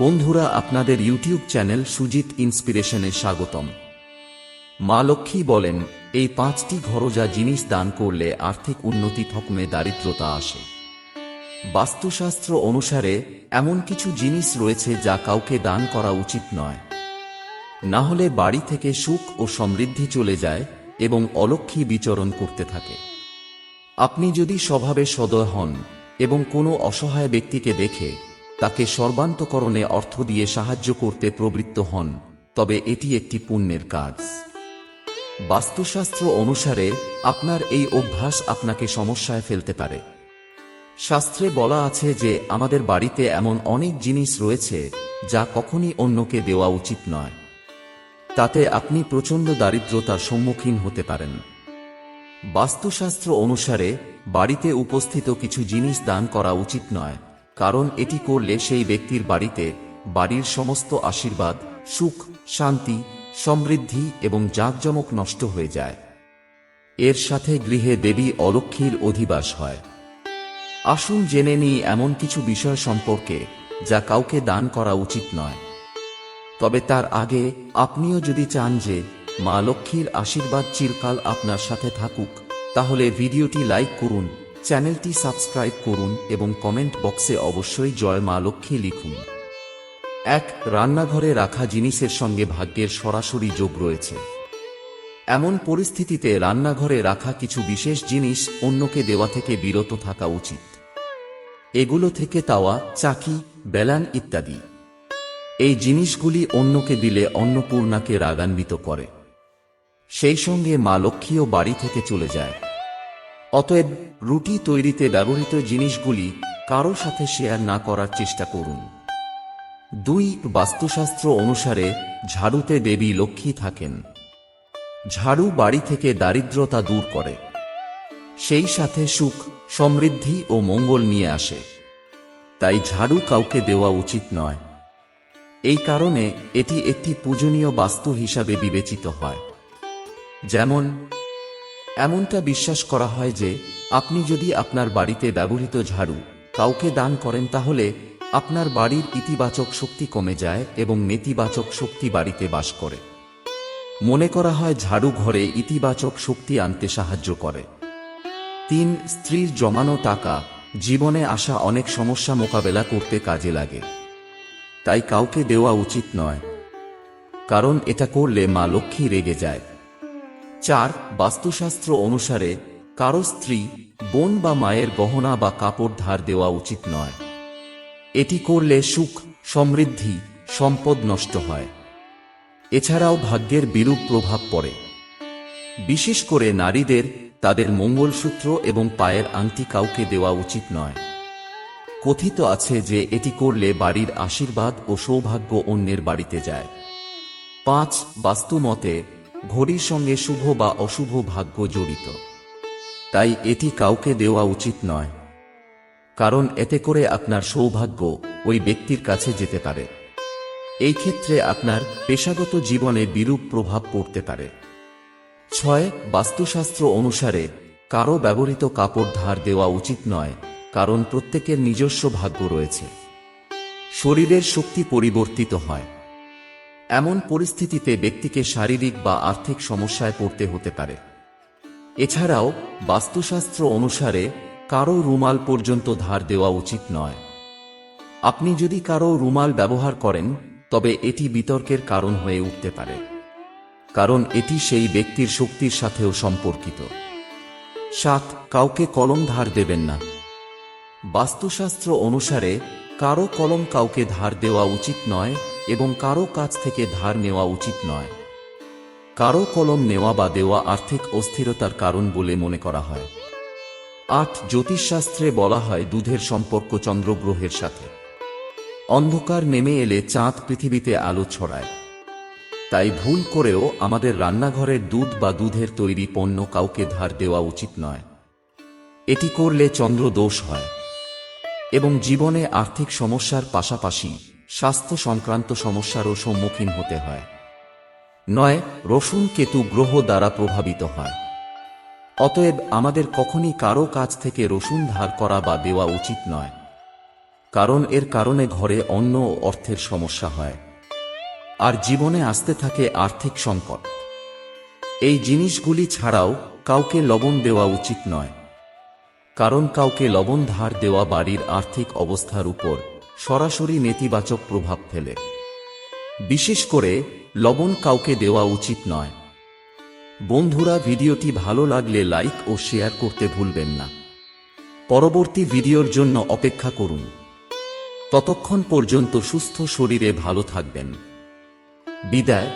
বন্ধুরা, আপনাদের YouTube channel Sujit ইন্সপিরেশনে স্বাগতম। মা লক্ষ্মী বলেন, এই পাঁচটি ঘরোজা জিনিস দান করলে আর্থিক উন্নতি থকমে দারিদ্রতা আসে। বাস্তুশাস্ত্র অনুসারে, এমন কিছু জিনিস রয়েছে যা কাউকে দান করা উচিত নয়। না হলে বাড়ি থেকে সুখ ও সমৃদ্ধি চলে যায় এবং অলক্ষী বিচরণ করতে থাকে। আপনি যদি স্বভাবে সদয় হন এবং কোনো অসহায় ব্যক্তিকে দেখে তাকে সর্বান্তকরণে অর্থ দিয়ে সাহায্য করতে প্রবৃত্ত হন, তবে এটি একটি পুণ্যের কাজ। বাস্তুশাস্ত্র অনুসারে, আপনার এই অভ্যাস আপনাকে সমস্যায় ফেলতে পারে। শাস্ত্রে বলা আছে যে, আমাদের বাড়িতে এমন অনেক জিনিস রয়েছে, যা কখনই অন্যকে দেওয়া উচিত নয়। তাতে আপনি প্রচণ্ড দারিদ্রতার সম্মুখীন হতে পারেন। বাস্তুশাস্ত্র অনুসারে, বাড়িতে উপস্থিত কিছু জিনিস দান করা উচিত নয় কারণ এটি করলে সেই ব্যক্তির বাড়িতে বাড়ির সমস্ত আশীর্বাদ, সুখ, শান্তি, সমৃদ্ধি এবং জাঁকজমক নষ্ট হয়ে যায়। এর সাথে গৃহে দেবী অলক্ষীর অধিবাস হয়। আসুন জেনে নিই এমন কিছু বিষয় সম্পর্কে যা কাউকে দান করা উচিত নয়। তবে তার আগে আপনিও যদি চান যে মা লক্ষ্মীর আশীর্বাদ চিরকাল আপনার সাথে থাকুক, তাহলে ভিডিওটি লাইক করুন চ্যানেলটি সাবস্ক্রাইব করুন এবং কমেন্ট বক্সে অবশ্যই জয় মা লক্ষ্মী লিখুন। এক, রান্নাঘরে রাখা জিনিসের সঙ্গে ভাগ্যের সরাসরি যোগ রয়েছে। এমন পরিস্থিতিতে রান্নাঘরে রাখা কিছু বিশেষ জিনিস অন্যকে দেওয়া থেকে বিরত থাকা উচিত। এগুলো থেকে তাওয়া, চাকি, বেলান ইত্যাদি। এই জিনিসগুলি অন্যকে দিলে অন্নপূর্ণাকে রাগান্বিত করে। সেই সঙ্গে মা লক্ষ্মীও বাড়ি থেকে চলে যায়। অতএব রুটি তৈরিতে ব্যবহৃত জিনিসগুলি কারও সাথে শেয়ার না করার চেষ্টা করুন। দুই বাস্তুশাস্ত্র অনুসারে ঝাড়ুতে দেবী লক্ষ্মী থাকেন। ঝাড়ু বাড়ি থেকে দারিদ্রতা দূর করে। সেই সাথে সুখ, সমৃদ্ধি ও মঙ্গল নিয়ে আসে। তাই ঝাড়ু কাউকে দেওয়া উচিত নয়। এই কারণে এটি একটি পূজনীয় বাস্তু হিসাবে বিবেচিত হয়। যেমন এমনটা বিশ্বাস করা হয় যে, আপনি যদি আপনার বাড়িতে ব্যবহৃত ঝাড়ু কাউকে দান করেন তাহলে আপনার বাড়ির ইতিবাচক শক্তি কমে যায় এবং নেতিবাচক শক্তি বাড়িতে বাস করে। মনে করা হয় ঝাড়ু ঘরে ইতিবাচক শক্তি আনতে সাহায্য করে। তিন, স্ত্রীর জমানো টাকা জীবনে আসা অনেক সমস্যা মোকাবেলা করতে কাজে লাগে। তাই কাউকে দেওয়া উচিত নয়। কারণ এটা করলে মা লক্ষ্মী রেগে যায়। চার বাস্তুশাস্ত্র অনুসারে, কারও স্ত্রী বোন বা মায়ের গহনা বা কাপড় ধার দেওয়া উচিত নয়। এটি করলে সুখ, সমৃদ্ধি, সম্পদ নষ্ট হয়। এছাড়াও ভাগ্যের বিরূপ প্রভাব পড়ে। বিশেষ করে নারীদের তাদের মঙ্গলসূত্র এবং পায়ের আংটি কাউকে দেওয়া উচিত নয়। কথিত আছে যে এটি করলে বাড়ির আশীর্বাদ ও সৌভাগ্য অন্যের বাড়িতে যায়। পাঁচ বাস্তু মতে ঘড়ির সঙ্গে শুভ বা অশুভ ভাগ্য জড়িত। তাই এটি কাউকে দেওয়া উচিত নয়। কারণ এতে করে আপনার সৌভাগ্য ওই ব্যক্তির কাছে যেতে পারে। এই ক্ষেত্রে আপনার পেশাগত জীবনে বিরূপ প্রভাব পড়তে পারে। ছয়, বাস্তুশাস্ত্র অনুসারে কারও ব্যবহৃত কাপড় ধার দেওয়া উচিত নয়, কারণ প্রত্যেকের নিজস্ব ভাগ্য রয়েছে। শরীরের শক্তি পরিবর্তিত হয়। এমন পরিস্থিতিতে ব্যক্তিকে শারীরিক বা আর্থিক সমস্যায় পড়তে হতে পারে। এছাড়াও, বাস্তুশাস্ত্র অনুসারে কারও রুমাল পর্যন্ত ধার দেওয়া উচিত নয়। আপনি যদি কারও রুমাল ব্যবহার করেন, তবে এটি বিতর্কের কারণ হয়ে উঠতে পারে। কারণ এটি সেই ব্যক্তির শক্তির সাথেও সম্পর্কিত। সাত, কাউকে কলম ধার দেবেন না। বাস্তুশাস্ত্র অনুসারে কারও কলম কাউকে ধার দেওয়া উচিত নয় এবং কারও কাছ থেকে ধার নেওয়া উচিত নয়। কারও কলম নেওয়া বা দেওয়া আর্থিক অস্থিরতার কারণ বলে মনে করা হয়। আট, জ্যোতিষশাস্ত্রে বলা হয় দুধের সম্পর্ক চন্দ্রগ্রহের সাথে। অন্ধকার নেমে এলে চাঁদ পৃথিবীতে আলো ছড়ায়। তাই ভুল করেও আমাদের রান্নাঘরের দুধ বা দুধের তৈরি পণ্য কাউকে ধার দেওয়া উচিত নয়। এটি করলে চন্দ্র দোষ হয়। এবং জীবনে আর্থিক সমস্যার পাশাপাশি স্বাস্থ্য সংক্রান্ত সমস্যারও সম্মুখীন হতে হয়। নয়, রসুন কেতু গ্রহ দ্বারা প্রভাবিত হয়। অতএব আমাদের কখনই কারও কাছ থেকে রসুন ধার করা বা দেওয়া উচিত নয়। কারণ এর কারণে ঘরে অন্য অর্থের সমস্যা হয়। আর জীবনে আসতে থাকে আর্থিক সংকট। এই জিনিসগুলি ছাড়াও কাউকে লবণ দেওয়া উচিত নয়। কারণ কাউকে লবণ ধার দেওয়া বাড়ির আর্থিক অবস্থার উপর সরাসরি নেতিবাচক প্রভাব ফেলে। বিশেষ করে লবণ কাউকে দেওয়া উচিত নয়। বন্ধুরা, ভিডিওটি ভালো লাগলে লাইক ও শেয়ার করতে ভুলবেন না। পরবর্তী ভিডিওর জন্য অপেক্ষা করুন। ততক্ষণ পর্যন্ত সুস্থ শরীরে ভালো থাকবেন। বিদায়।